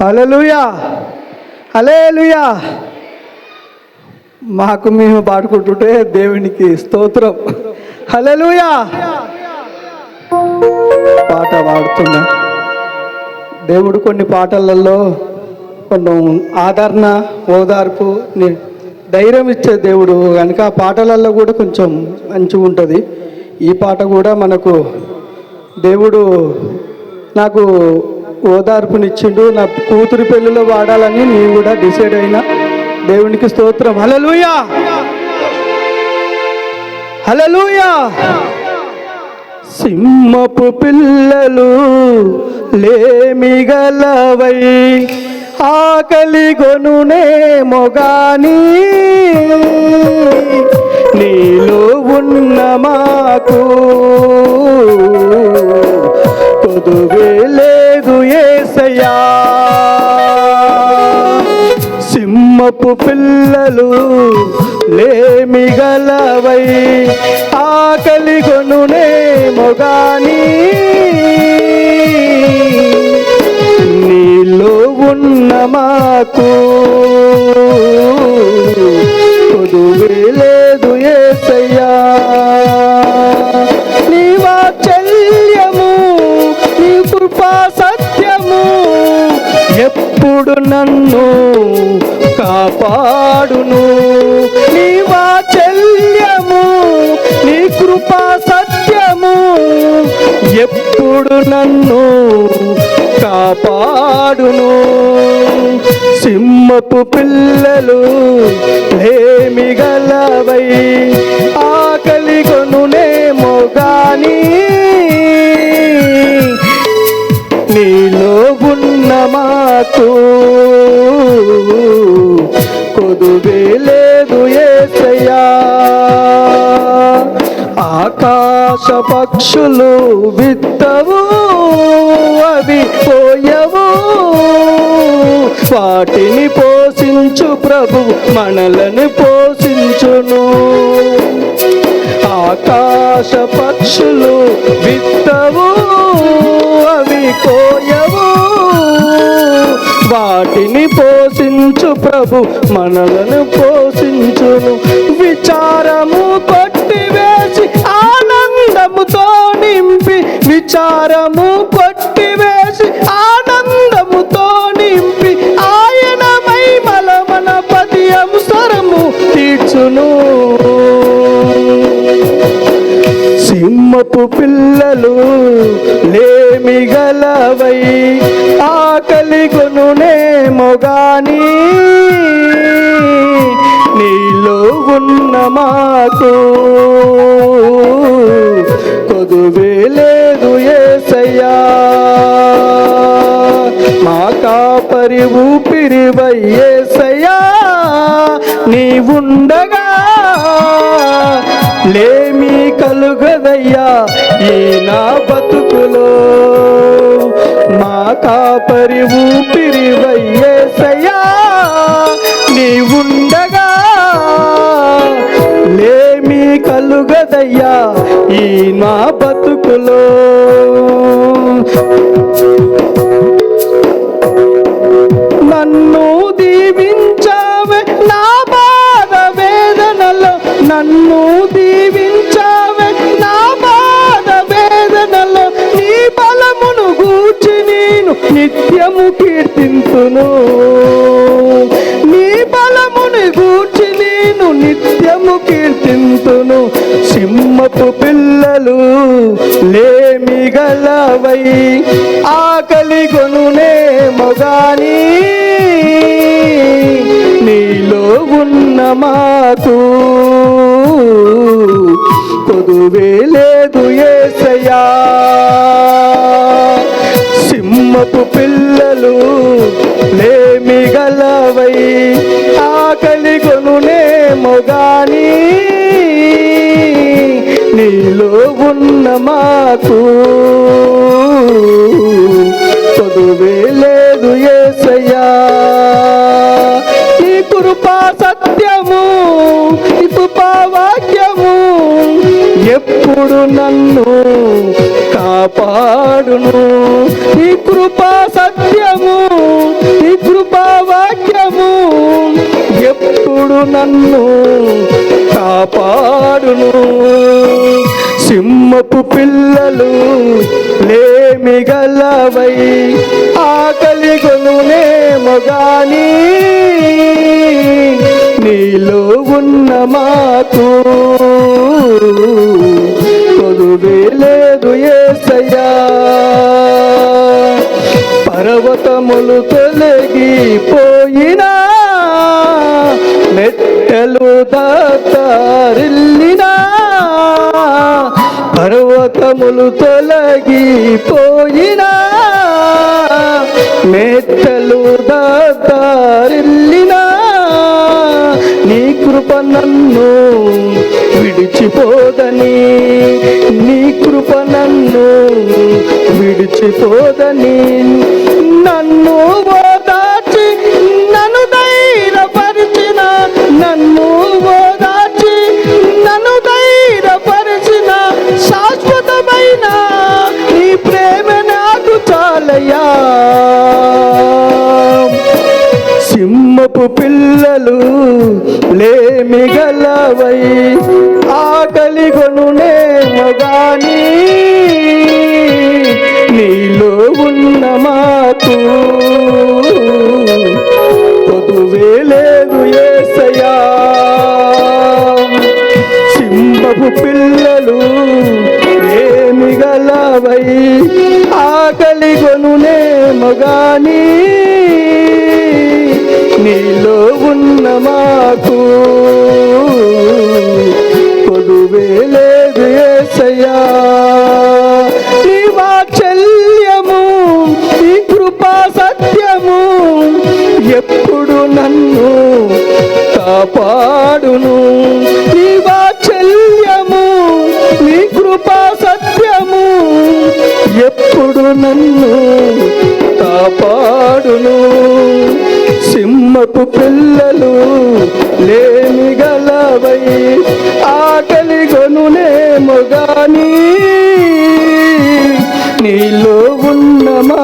అలలుయా alleluia మాకు మేము పాడుకుంటుంటే దేవునికి స్తోత్రం. హలలుయా పాట పాడుతున్నా. దేవుడు కొన్ని పాటలలో కొంచెం ఆదరణ ఓదార్పు ని- ధైర్యం ఇచ్చే దేవుడు. కనుక ఆ పాటలలో కూడా కొంచెం మంచిగా ఉంటుంది. ఈ పాట కూడా మనకు దేవుడు నాకు ఓదార్పునిచ్చిండు. నా కూతురి పెళ్ళిలో వాడాలని నేను కూడా డిసైడ్ అయినా. దేవునికి స్తోత్రం. హలలుయా హలలుయా సింహపు పిల్లలు లేమిగలవై ఆకలి గొనునే మొగాని. నీలో ఉన్న మాకు ఏసయ్యా. సింహపు పిల్లలు లే ఎప్పుడు నన్ను కాపాడును? నీ వాచల్యము నీ కృపా సత్యము ఎప్పుడు నన్ను కాపాడును? సింహపు పిల్లలు లేమిగలవై ఆకలి కొనునేమో గాని? నీలో ఉన్న మాకు కొదువే లేదు ఏసయ్యా. ఆకాశ పక్షులు విత్తవు అవి పోయవు. వాటిని పోషించు ప్రభు మనలను పోషించును. ఆకాశ పక్షులు విత్తవు అవి పోయవు. వాటిని పోషించు ప్రభు మనలను పోషించును. విచారము కొట్టివేసి ఆనందముతో నింపి విచారము కొట్టివేసి ఆనందముతో నింపి ఆయన మహిమల మన పదియము స్వరము తీర్చును. సింహపు గాని నీలో ఉన్న మాకు. కొదువే లేదు ఏసయ్యా. మా కాపరి ఊపిరివై ఏసయ్యా ఉండగా లేమి కలుగదయ్యా ఈ నా బతుకులో. మా కాపరి ఊపిరి అయ్యా ఈ నా బతుకులో. నన్ను దీవించావే నా బాధ వేదనలో. నన్ను దీవించావే నా బాధ వేదనలో. నీ బలమును గూర్చి నేను నిత్యము కీర్తింతును. లేమిగలవై ఆకలి కొనునే మొగాని. నీలో ఉన్న మాకు కొదువే లేదు ఏసయ్యా. సింహపు పిల్లలు లేమిగలవై ఆకలి కొనునే మొగానీ. నీలో ఉన్న మాకు చదువే లేదు ఏసయ్యా. ఈ కృపా సత్యము కృపా వాక్యము ఎప్పుడు నన్ను కాపాడును. ఈ కృపా సత్యము ఈ కృపా వాక్యము ఎప్పుడు నన్ను కుటుంబపు పిల్లలు లేమి గలవై ఆకలి కొనునే గాని నీలో ఉన్న మాకు కొలువే లేదు ఏసయ్యా. పర్వతములు తొలగిపోయినా మెట్టలు దారిల్లినా పర్వతములు తొలగిపోయినా మెట్టలు దారిల్లినా నీ కృప నన్ను విడిచిపోదని నీ కృప నన్ను విడిచిపోదని మిగలవై ఆకలి కొనునే మగాని నీలో ఉన్న మాకు పొదువే లేదు ఏసయా సింహపు పిల్లలు ఏ గలవై? ఆకలి కొనునే మగానీ నన్ను కాపాడును. సింహపు పిల్లలు లేమి గలవై ఆకలి కొనునేమో గాని నీలో ఉన్నమా